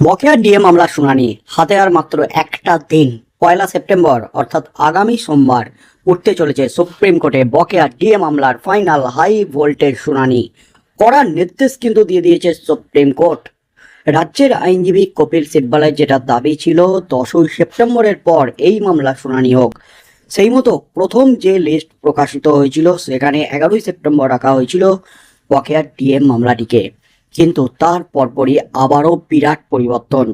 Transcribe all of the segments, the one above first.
বকেয়া ডিএ মামলার শুনানি হাতে আর মাত্র একটা দিন। পয়লা সেপ্টেম্বর, অর্থাৎ আগামী সোমবার, উঠতে চলেছে সুপ্রিম কোর্টে বকেয়া ডিএ মামলার ফাইনাল হাই ভোল্টেজ শুনানি। করার নির্দেশ কিন্তু দিয়ে দিয়েছে সুপ্রিম কোর্ট। রাজ্যের আইনজীবী কপিল সিব্বালের যেটা দাবি ছিল, দশই সেপ্টেম্বরের পর এই মামলা শুনানি হোক। সেই মতো প্রথম যে লিস্ট প্রকাশিত হয়েছিল, সেখানে এগারোই সেপ্টেম্বর রাখা হয়েছিল বকেয়া ডিএম মামলাটিকে। কিন্তু তার পরপরই আবারও বিরাট পরিবর্তন।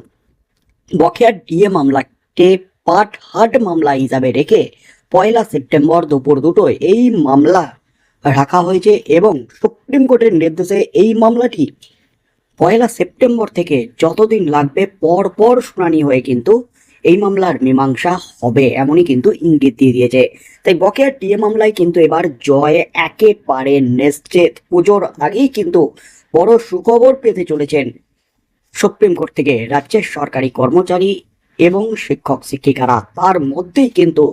বকেয়া ডিএ মামলাকে পাট হাট মামলা হিসাবে রেখে পয়লা সেপ্টেম্বর দুপুর দুটো এই মামলা রাখা হয়েছে এবং সুপ্রিম কোর্টের নির্দেশে এই মামলাটি পয়লা সেপ্টেম্বর থেকে যতদিন লাগবে পর পর শুনানি হয়ে কিন্তু এই মামলার মীমাংসা হবে এমনই কিন্তু ইঙ্গিত দিয়ে দিয়েছে। তাই বকেয়া ডিএ মামলায় কিন্তু এবার জয় একেবারে নিশ্চিত। পুজোর আগেই কিন্তু বড় সুখবর পেতে চলেছেন। সুপ্রিম কোর্ট থেকে রাজ্যের সরকারি কর্মচারী এবং শিক্ষক শিক্ষিকারা, তার মধ্যেই কিন্তু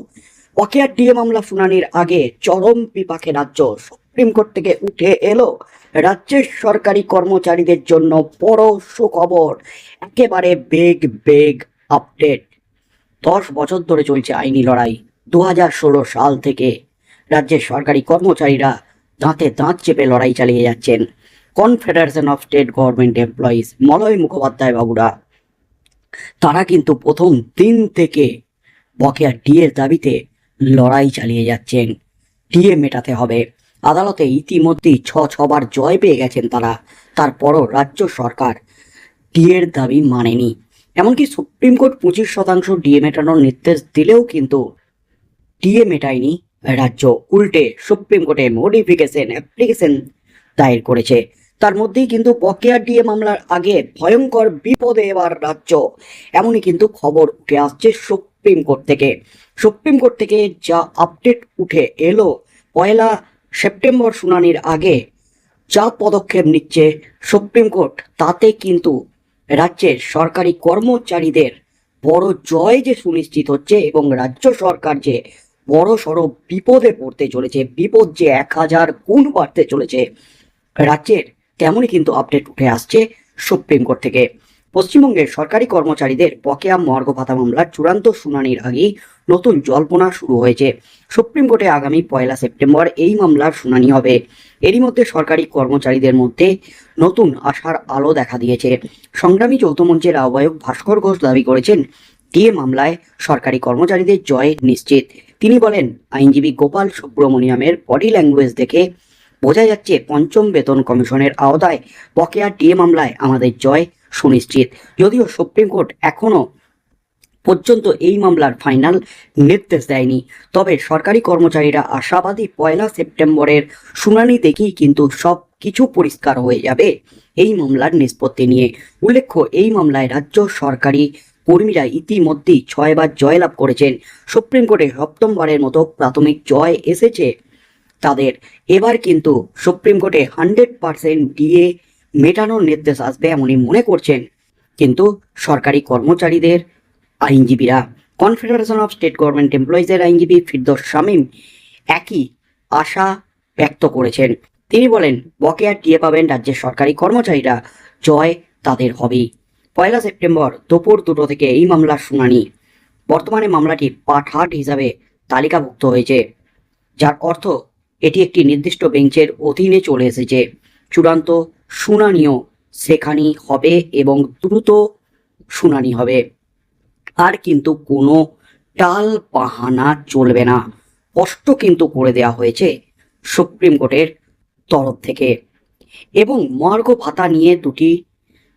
বকেয়া ডিএ মামলা শুনানির আগে চরম বিপাকে রাজ্য সুপ্রিম কোর্ট থেকে উঠে এলো। রাজ্যের সরকারি কর্মচারীদের জন্য বড় সুখবর, একেবারে বেগ বেগ আপডেট। দশ বছর ধরে চলছে আইনি লড়াই। দু সাল থেকে রাজ্যের সরকারি কর্মচারীরা দাঁতে দাঁত চেপে লড়াই চালিয়ে যাচ্ছেন। Confederation of state government employees Malay Mukhopadhyay বাবুরা তারা কিন্তু প্রথম দিন থেকে বকেয়া ডিএর দাবিতে লড়াই চালিয়ে যাচ্ছেন। ডিএ মেটাতে হবে। আদালতে ইতিমধ্যেই ছ ছবার জয় পেয়ে গেছেন তারা। তারপরও রাজ্য সরকার ডিএর দাবি মানেনি। এমনকি সুপ্রিম কোর্ট পঁচিশ শতাংশ ডিএ মেটানোর নির্দেশ দিলেও কিন্তু ডিএ মেটায়নি রাজ্য। উল্টে সুপ্রিম কোর্টে মডিফিকেশন অ্যাপ্লিকেশন দায়ের করেছে। তার মধ্যেই কিন্তু বকেয়া ডিএ মামলার আগে ভয়ঙ্কর বিপদে এবার রাজ্য। এমনই কিন্তু খবর উঠে আসছে সুপ্রিম কোর্ট থেকে। সুপ্রিম কোর্ট থেকে যা আপডেট উঠে এলো, পয়লা সেপ্টেম্বর শুনানির আগে যা পদক্ষেপ নিচ্ছে সুপ্রিম কোর্ট, তাতে কিন্তু রাজ্যের সরকারি কর্মচারীদের বড় জয় যে সুনিশ্চিত হচ্ছে এবং রাজ্য সরকার যে বড় সড়ো বিপদে পড়তে চলেছে, বিপদ যে এক হাজার গুণ বাড়তে চলেছে, রাজ্যের তেমনই কিন্তু আপডেট উঠে আসছে সুপ্রিম কোর্ট থেকে। পশ্চিমবঙ্গের সরকারি কর্মচারীদের বকেয়া মর্গ ভাতা মামলার চূড়ান্ত শুনানির আগেই নতুন জল্পনা শুরু হয়েছে। সুপ্রিম কোর্টে আগামী পয়লা সেপ্টেম্বর এই মামলার শুনানি হবে। এরই মধ্যে সরকারি কর্মচারীদের মধ্যে নতুন আশার আলো দেখা দিয়েছে। সংগ্রামী যৌথ মঞ্চের আহ্বায়ক ভাস্কর ঘোষ দাবি করেছেন ডিএ মামলায় সরকারি কর্মচারীদের জয় নিশ্চিত। তিনি বলেন, আইনজীবী গোপাল সুব্রমণিয়ামের বডি ল্যাঙ্গুয়েজ দেখে বোঝা যাচ্ছে পঞ্চম বেতন কমিশনের আওতায় বকেয়া ডিএ মামলায় আমাদের জয় সুনিশ্চিত। যদিও সুপ্রিম কোর্ট এখনও পর্যন্ত এই মামলার ফাইনাল নির্দেশ দেয়নি। তবে সরকারি কর্মচারীরা আশাবাদী পয়লা সেপ্টেম্বরের শুনানি দেখেই কিন্তু সব কিছু পরিষ্কার হয়ে যাবে এই মামলার নিষ্পত্তি নিয়ে। উল্লেখ্য, এই মামলায় রাজ্য সরকারি কর্মীরা ইতিমধ্যেই ছয়বার জয়লাভ করেছেন। সুপ্রিম কোর্টে সপ্তমবারের মতো প্রাথমিক জয় এসেছে তাদের। এবার কিন্তু সুপ্রিম কোর্টে হান্ড্রেড পার্সেন্ট ডিএ মেটানোর নির্দেশ আসবে এমনই মনে করছেন কিন্তু সরকারি কর্মচারীদের আইনজীবীরা। কনফেডারেশন অফ স্টেট গভর্নমেন্ট এমপ্লয়িজের আইনজীবী ফিরদোস শামীম একই আশা ব্যক্ত করেছেন। তিনি বলেন, বকেয়া টিয়ে পাবেন রাজ্যের সরকারি কর্মচারীরা, জয় তাদের হবেই। পয়লা সেপ্টেম্বর দুপুর দুটো থেকে এই মামলার শুনানি। বর্তমানে মামলাটি পাটহাট হিসাবে তালিকাভুক্ত হয়েছে, যার অর্থ এটি একটি নির্দিষ্ট বেঞ্চের অধীনে চলে এসেছে। চূড়ান্ত শুনানিও সেখানেই হবে এবং দ্রুত শুনানি হবে। আর কিন্তু কোনো টাল বাহানা চলবে না। স্পষ্ট কিন্তু করে দেওয়া হয়েছে সুপ্রিম কোর্টের তরফ থেকে। এবং মর্গ ভাতা নিয়ে দুটি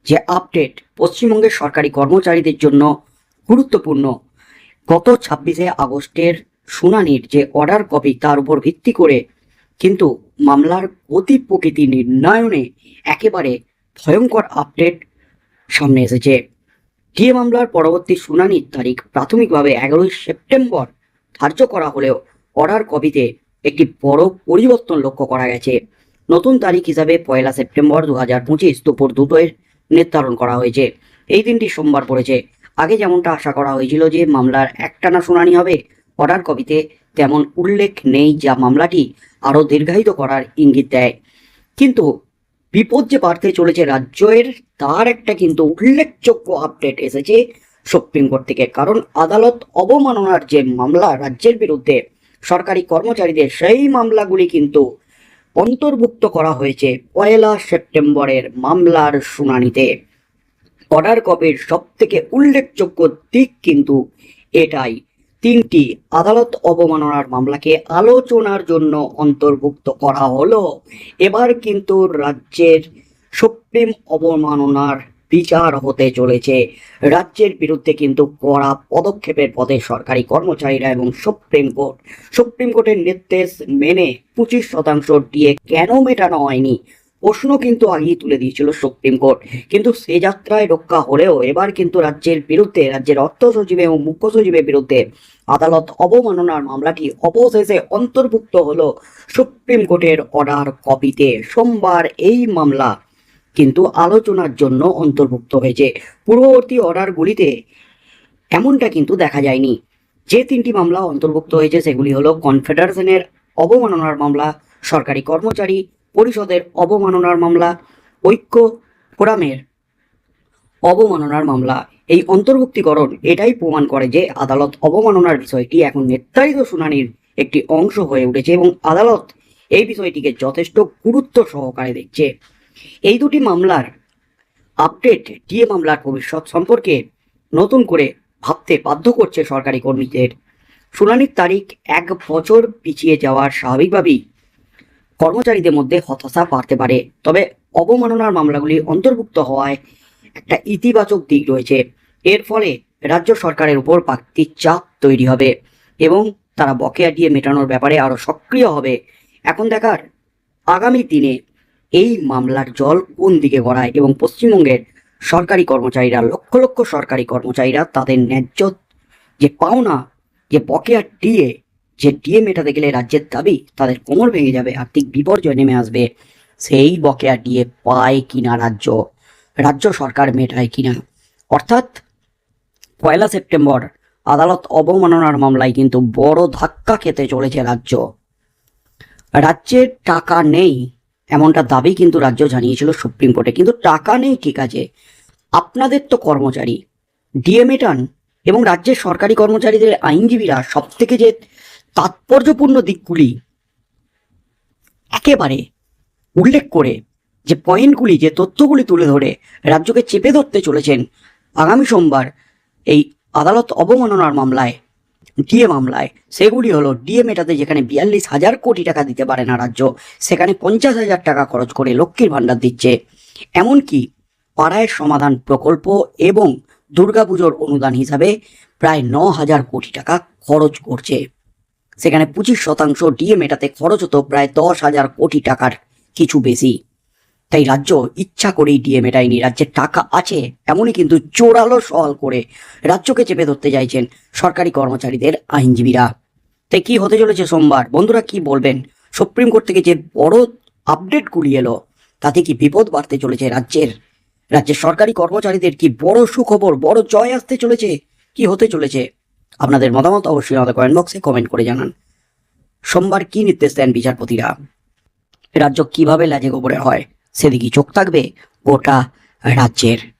যে আপডেট পশ্চিমবঙ্গের সরকারি কর্মচারীদের জন্য গুরুত্বপূর্ণ, গত ছাব্বিশে আগস্টের শুনানির যে অর্ডার কপি তার উপর ভিত্তি করে কিন্তু মামলার গতি প্রকৃতি নির্ণয়নে একেবারে ভয়ঙ্কর আপডেট সামনে এসেছে। ডিএ মামলার পরবর্তী শুনানির তারিখ প্রাথমিকভাবে এগারোই সেপ্টেম্বর ধার্য করা হলেও অর্ডার কপিতে একটি বড় পরিবর্তন লক্ষ্য করা গেছে। নতুন তারিখ হিসাবে পয়লা সেপ্টেম্বর দু হাজার পঁচিশ দুপুর দুটোয় নির্ধারণ করা হয়েছে। এই দিনটি সোমবার পড়েছে। আগে যেমনটা আশা করা হয়েছিল যে মামলার একটানা শুনানি হবে, অর্ডার কপিতে তেমন উল্লেখ নেই যা মামলাটি আরও দীর্ঘায়িত করার ইঙ্গিত দেয়। কিন্তু বিপদ যে বাড়তে চলেছে রাজ্যের, তার একটা কিন্তু উল্লেখযোগ্য আপডেট এসেছে সুপ্রিম কোর্ট থেকে। কারণ আদালত অবমাননার যে মামলা রাজ্যের বিরুদ্ধে, সরকারি কর্মচারীদের সেই মামলাগুলি কিন্তু অন্তর্ভুক্ত করা হয়েছে পয়লা সেপ্টেম্বরের মামলার শুনানিতে। অর্ডার কপির সব থেকে উল্লেখযোগ্য দিক কিন্তু এটাই। তিনটি আদালত অবমাননার মামলাকে আলোচনার জন্য অন্তর্ভুক্ত করা হলো। এবার কিন্তু রাজ্যের সুপ্রিম অবমাননার বিচার হতে চলেছে। রাজ্যের বিরুদ্ধে কিন্তু কড়া পদক্ষেপের পথে সরকারি কর্মচারীরা এবং সুপ্রিম কোর্ট। সুপ্রিম কোর্টের নির্দেশ মেনে পঁচিশ শতাংশ দিয়ে কেন মেটানো হয়নি? প্রশ্ন কিন্তু আগেই তুলে দিয়েছিল সুপ্রিম কোর্ট। কিন্তু সে যাত্রায় রক্ষা হলেও এবার কিন্তু রাজ্যের বিরুদ্ধে, রাজ্যের অর্থ সচিব এবং মুখ্য সচিবের বিরুদ্ধে আদালত অবমাননার মামলাটি অবশেষে অন্তর্ভুক্ত হলো সুপ্রিম কোর্টের অর্ডার কপিতে। সোমবার এই মামলা কিন্তু আলোচনার জন্য অন্তর্ভুক্ত হয়েছে। পূর্ববর্তী অর্ডারগুলিতে এমনটা কিন্তু দেখা যায়নি। যে তিনটি মামলা অন্তর্ভুক্ত হয়েছে, সেগুলি হলো কনফেডারেশনের অবমাননার মামলা, সরকারি কর্মচারী পরিষদের অবমাননার মামলা, ঐক্য ফোরামের অবমাননার মামলা। এই অন্তর্ভুক্তিকরণ এটাই প্রমাণ করে যে আদালত অবমাননার বিষয়টি এখন নির্ধারিত শুনানির একটি অংশ হয়ে উঠেছে এবং আদালত এই বিষয়টিকে যথেষ্ট গুরুত্ব সহকারে দেখছে। এই দুটি মামলার আপডেট ডিএ মামলার ভবিষ্যৎ সম্পর্কে নতুন করে ভাবতে বাধ্য করছে সরকারি কর্মীদের। শুনানির তারিখ এক বছর পিছিয়ে যাওয়ার স্বাভাবিকভাবেই কর্মচারীদের মধ্যে হতাশা বাড়তে পারে। তবে অবমাননার মামলাগুলি অন্তর্ভুক্ত হওয়ায় একটা ইতিবাচক দিক রয়েছে। এর ফলে রাজ্য সরকারের উপর বাড়তি চাপ তৈরি হবে এবং তারা বকেয়া দিয়ে মেটানোর ব্যাপারে আরও সক্রিয় হবে। এখন দেখার আগামী দিনে এই মামলার জল কোন দিকে গড়ায় এবং পশ্চিমবঙ্গের সরকারি কর্মচারীরা, লক্ষ লক্ষ সরকারি কর্মচারীরা তাদের ন্যায্য যে পাওনা, যে বকেয়া ডিএ যে ডিএ মেটাতে গেলে রাজ্যের দাবি তাদের কোমর ভেঙে যাবে, আর্থিক বিপর্যয় নেমে আসবে। সেই বকেয়া ডিএ পায় কিনা রাজ্য? রাজ্য সরকার মেটায় কিনা? অর্থাৎ পয়লা সেপ্টেম্বর আদালত অবমাননার মামলায় কিন্তু বড় ধাক্কা খেতে চলেছে রাজ্য। রাজ্যের টাকা নেই, এমনটা দাবি কিন্তু রাজ্য জানিয়েছিল সুপ্রিম কোর্টে। কিন্তু টাকা নেই ঠিক আছে, আপনাদের তো কর্মচারী। ডিএ মেটান এবং রাজ্যের সরকারি কর্মচারীদের আইনজীবীরা সব থেকে যে তাৎপর্যপূর্ণ দিকগুলি একেবারে উল্লেখ করে যে পয়েন্টগুলি, যে তথ্যগুলি তুলে ধরে রাজ্যকে চেপে ধরতে চলেছেন আগামী সোমবার এই আদালত অবমাননার মামলায়, ডিএ মামলায়। সেগুলি হলো, ডিএ মেটাতে যেখানে বিয়াল্লিশ হাজার কোটি টাকা দিতে পারে না রাজ্য, সেখানে পঞ্চাশ হাজার টাকা খরচ করে লক্ষ্মীর ভাণ্ডার দিচ্ছে। এমনকি পাড়ায় সমাধান প্রকল্প এবং দুর্গাপুজোর অনুদান হিসাবে প্রায় ন হাজার কোটি টাকা খরচ করছে। সেখানে পঁচিশ শতাংশ ডিএ মেটাতে খরচ হতো প্রায় দশ হাজার কোটি টাকার কিছু বেশি। তাই রাজ্য ইচ্ছা করেই ডিএ মেটায়নি রাজ্যের টাকা আছে এমনই কিন্তু চোরালো সওয়াল করে রাজ্যকে চেপে ধরতে চাইছেন সরকারি কর্মচারীদের আইনজীবীরা। তাই কি হতে চলেছে সোমবার? বন্ধুরা কি বলবেন? সুপ্রিম কোর্ট থেকে যে বড় আপডেটগুলি এলো, তাতে কি বিপদ বাড়তে চলেছে রাজ্যের? রাজ্যের সরকারি কর্মচারীদের কি বড় সুখবর, বড় জয় আসতে চলেছে? কি হতে চলেছে? আপনাদের মতামত অবশ্যই আমাদের কমেন্ট বক্সে কমেন্ট করে জানান। সোমবার কি নির্দেশ দেন বিচারপতিরা? রাজ্য কীভাবে লাজে গোবরে হয়? সেদিকে চোখ থাকবে গোটা রাজ্যের।